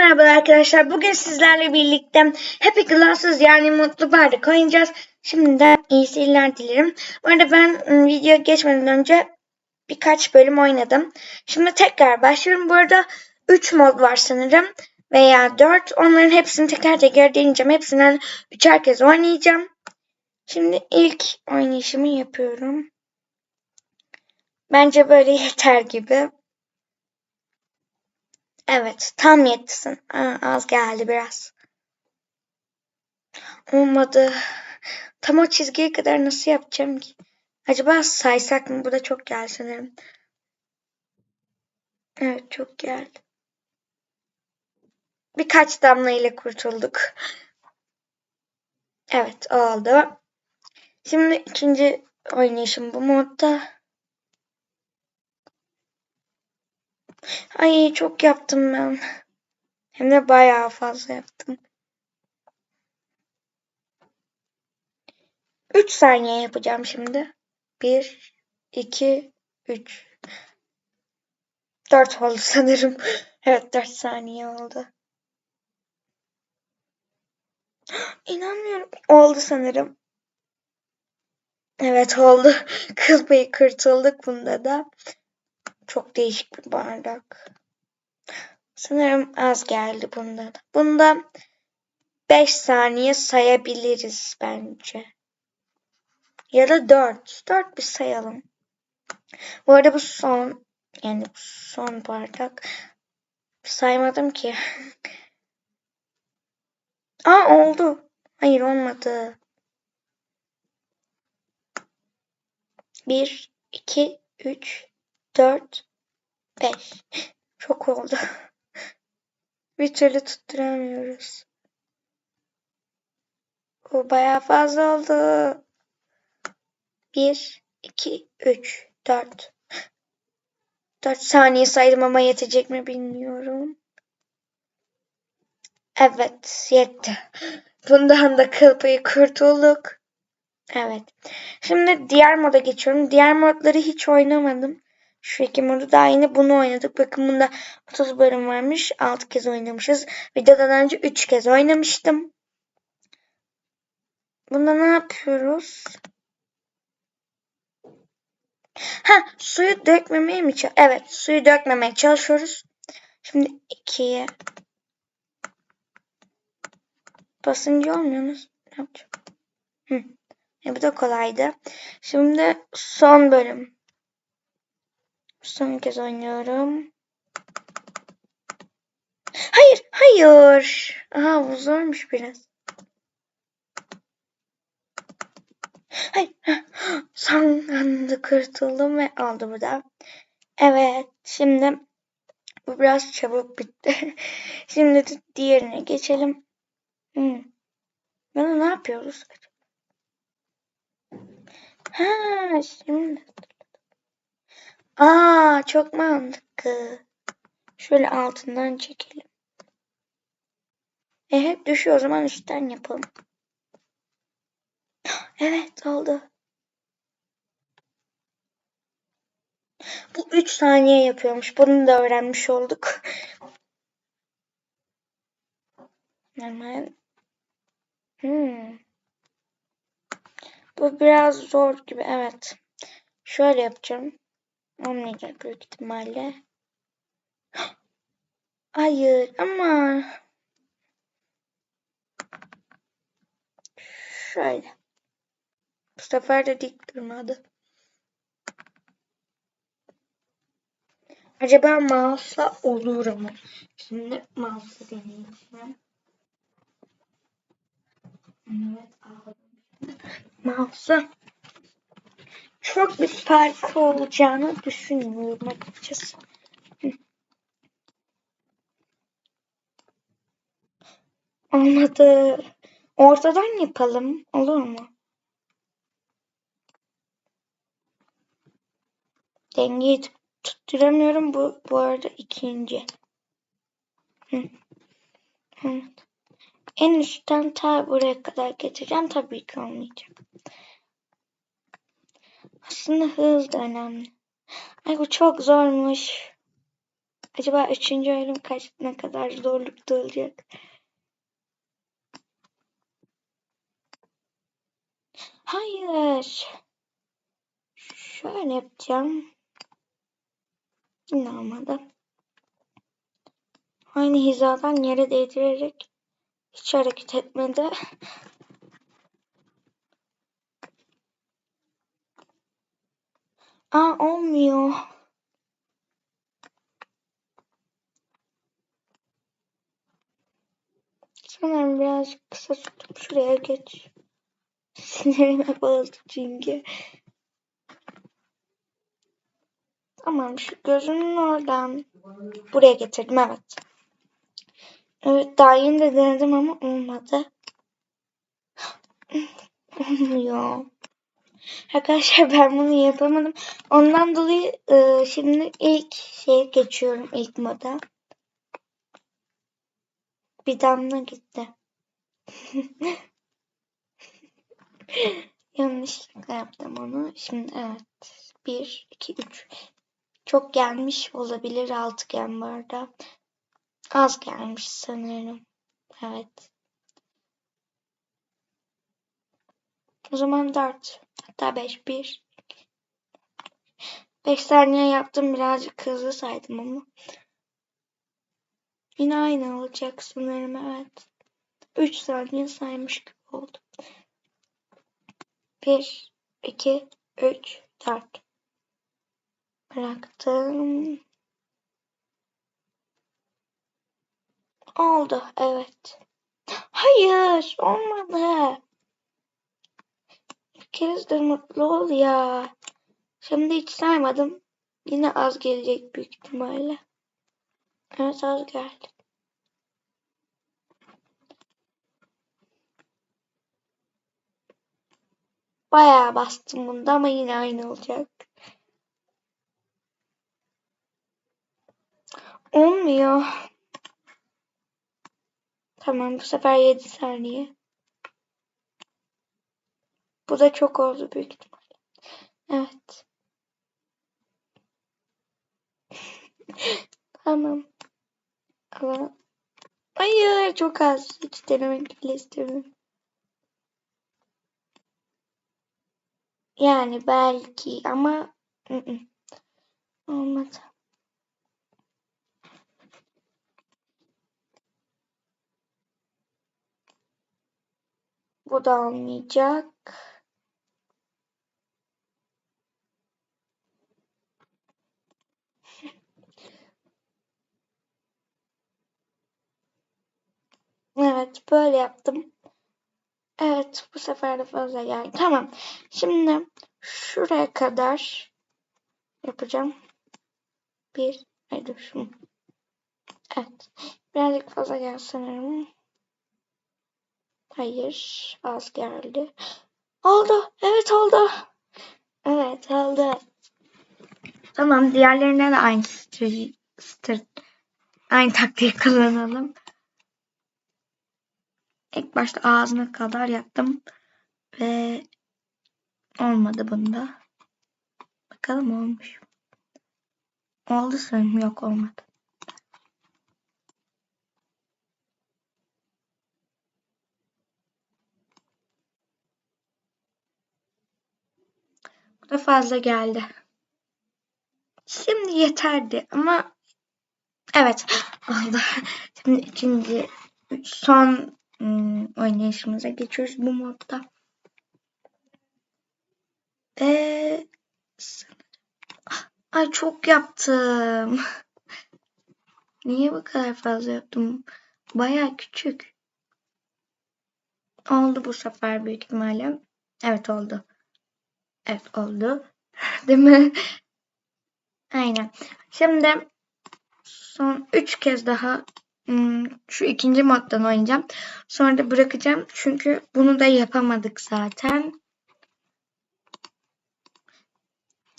merhabalar arkadaşlar. Bugün sizlerle birlikte Happy Glasses yani mutlu bardak oynayacağız. Şimdiden iyi seyirler dilerim. Bu arada ben ım, video geçmeden önce birkaç bölüm oynadım. Şimdi tekrar başlıyorum. Bu arada 3 mod var sanırım veya 4. Onların hepsini teker teker deneyeceğim. Hepsinden 3'er kez oynayacağım. Şimdi ilk oynayışımı yapıyorum. Bence böyle yeter gibi. Evet, tam yetsin. Az geldi biraz. Olmadı. Tam o çizgiye kadar nasıl yapacağım ki? Acaba saysak mı? Bu da çok geldi sanırım. Evet, çok geldi. Birkaç damla ile kurtulduk. Evet, oldu. Şimdi ikinci oynayışım bu modda. Ay çok yaptım ben. Hem de bayağı fazla yaptım. 3 saniye yapacağım şimdi. 1, 2, 3. 4 oldu sanırım. Evet 4 saniye oldu. İnanmıyorum. Oldu sanırım. Evet oldu. Kıl payı kurtulduk bunda da. Çok değişik bir bardak. Sanırım az geldi bunda da. Bunda 5 saniye sayabiliriz bence. Ya da 4. 4 bir sayalım. Bu arada bu son yani bu son bardak. Saymadım ki. Aa oldu. Hayır olmadı. 1, 2, 3, 4, 5. Çok oldu. Bir türlü tutturamıyoruz. Bu bayağı fazla oldu. 1, 2, 3, 4. 4 saniye saydım ama yetecek mi bilmiyorum. Evet yetti. Bundan da kıl payı kurtulduk. Evet. Şimdi diğer moda geçiyorum. Diğer modları hiç oynamadım. Şu iki modu daha yeni bunu oynadık. Bakın bunda 30 bölüm varmış. 6 kez oynamışız. Videodan önce 3 kez oynamıştım. Bunda ne yapıyoruz? Ha, suyu dökmemeye mi çalış? Evet, suyu dökmemeye çalışıyoruz. Şimdi 2'ye basınca olmuyor mu? Ne yapacağım? Hı. E, bu da kolaydı. Şimdi son bölüm. Son kez oynuyorum. Hayır, hayır. Aha bu zormuş biraz. Hayır. Son anda kurtuldum ve oldu bu da. Evet, şimdi bu biraz çabuk bitti. şimdi de diğerine geçelim. Hmm. Bunu ne yapıyoruz? Ha, şimdi. Aa, çok mantıklı. Şöyle altından çekelim. E hep düşüyor o zaman üstten yapalım. Evet oldu. Bu 3 saniye yapıyormuş. Bunu da öğrenmiş olduk. Hemen. Hmm. Bu biraz zor gibi. Evet. Şöyle yapacağım. Olmayacak büyük ihtimalle. Hayır ama şöyle. Bu sefer de dik durmadı. Acaba mouse'la olur mu? Şimdi mouse'la deneyeceğim. Evet aldım. Mouse'la çok bir farkı olacağını düşünmüyorum açıkçası. Olmadı. Ortadan yapalım. Olur mu? Dengeyi tut- tutturamıyorum. Bu, bu arada ikinci. En üstten ta buraya kadar getireceğim. Tabii ki olmayacak. Aslında hız da önemli. Ay bu çok zormuş. Acaba üçüncü bölüm kaç ne kadar zorlukta olacak? Hayır. Şöyle yapacağım. Yine. Aynı hizadan yere değdirerek hiç hareket etmedi. Aa olmuyor. Sanırım birazcık kısa tutup şuraya geç. Sinirime bozdu çünkü. Tamam şu gözünün oradan buraya getirdim evet. Evet daha yeni de denedim ama olmadı. Olmuyor. Arkadaşlar ben bunu yapamadım. Ondan dolayı e, şimdi ilk şeye geçiyorum ilk moda. Bir damla gitti. Yanlışlıkla yaptım onu. Şimdi evet. 1, 2, 3. Çok gelmiş olabilir altıgen bu arada. Az gelmiş sanırım. Evet. O zaman 4. Hatta 5. 1. 5 saniye yaptım. Birazcık hızlı saydım ama. Yine aynı olacak sanırım. Evet. 3 saniye saymış gibi oldu. 1, 2, 3, 4. Bıraktım. Oldu. Evet. Hayır. Olmadı. Kez de mutlu ol ya. Şimdi hiç saymadım. Yine az gelecek büyük ihtimalle. Evet az geldi. Bayağı bastım bunda ama yine aynı olacak. Olmuyor. Tamam bu sefer 7 saniye. Bu da çok oldu büyük ihtimalle. Evet. tamam. Ama hayır çok az. Hiç denemek bile istemiyorum. Yani belki ama ı -ı. olmadı. Bu da olmayacak. Evet böyle yaptım. Evet bu sefer de fazla geldi. Tamam. Şimdi şuraya kadar yapacağım. Bir. Ay dur şunu. Evet. Birazcık fazla geldi sanırım. Hayır. Az geldi. Oldu. Evet oldu. Evet oldu. Tamam. Diğerlerine de aynı strateji, strateji, aynı taktiği kullanalım. İlk başta ağzına kadar yaptım. Ve olmadı bunda. Bakalım olmuş. Oldu sanırım. Yok olmadı. Bu da fazla geldi. Şimdi yeterdi ama evet oldu. Şimdi ikinci son oynayışımıza geçiyoruz bu modda. Ve ay çok yaptım. Niye bu kadar fazla yaptım? Baya küçük. Oldu bu sefer büyük ihtimalle. Evet oldu. Evet oldu. Değil mi? Aynen. Şimdi son 3 kez daha hmm, şu ikinci moddan oynayacağım. Sonra da bırakacağım. Çünkü bunu da yapamadık zaten.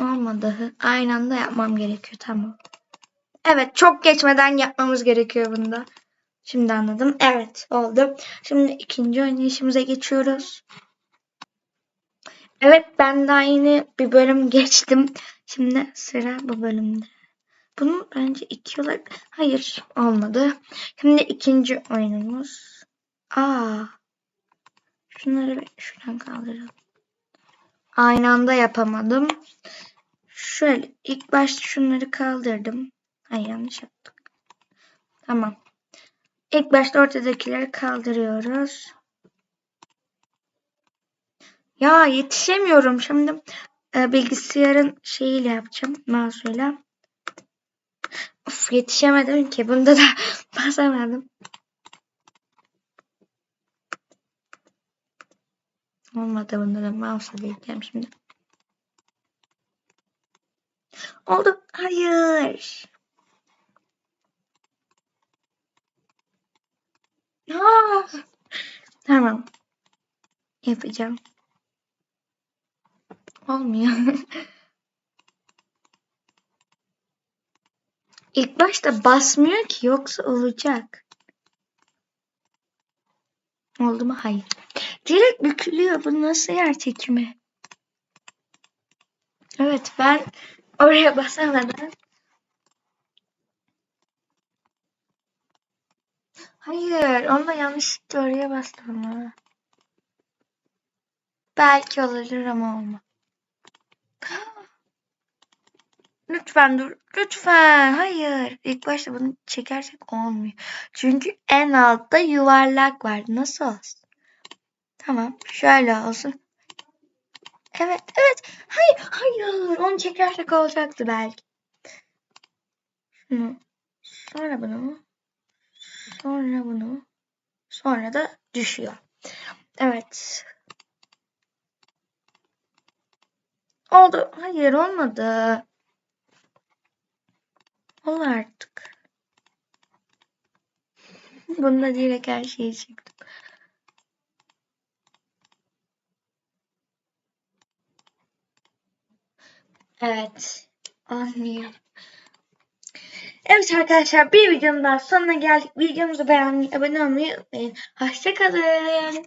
Olmadı. Aynı anda yapmam gerekiyor. Tamam. Evet çok geçmeden yapmamız gerekiyor bunda. Şimdi anladım. Evet oldu. Şimdi ikinci oynayışımıza geçiyoruz. Evet ben daha yeni bir bölüm geçtim. Şimdi sıra bu bölümde. Bunu bence iki olarak... Hayır olmadı. Şimdi ikinci oyunumuz. Aa. Şunları şuradan kaldıralım. Aynı anda yapamadım. Şöyle ilk başta şunları kaldırdım. Ay yanlış yaptık. Tamam. İlk başta ortadakileri kaldırıyoruz. Ya yetişemiyorum. Şimdi e, bilgisayarın şeyiyle yapacağım. Mouse'uyla. Yetişemedim ki. Bunda da basamadım. Olmadı bunda da mouse'la deneyeceğim şimdi. Oldu. Hayır. Aa, tamam. Yapacağım. Olmuyor. İlk başta basmıyor ki yoksa olacak. Oldu mu? Hayır. Direkt bükülüyor. Bu nasıl yer çekimi? Evet ben oraya basamadım. Hayır. Onunla yanlışlıkla oraya bastım ama. Belki olabilir ama olma. Lütfen dur. Lütfen. Hayır. İlk başta bunu çekersek olmuyor. Çünkü en altta yuvarlak var. Nasıl olsun? Tamam. Şöyle olsun. Evet. Evet. Hayır. Hayır. Onu çekersek olacaktı belki. Şunu. Sonra bunu. Sonra bunu. Sonra da düşüyor. Evet. Oldu. Hayır olmadı. Ol artık. Bunda direkt her şeyi çektim. Evet. Olmuyor. Evet arkadaşlar bir videonun daha sonuna geldik. Videomuzu beğenmeyi, abone olmayı unutmayın. Hoşçakalın.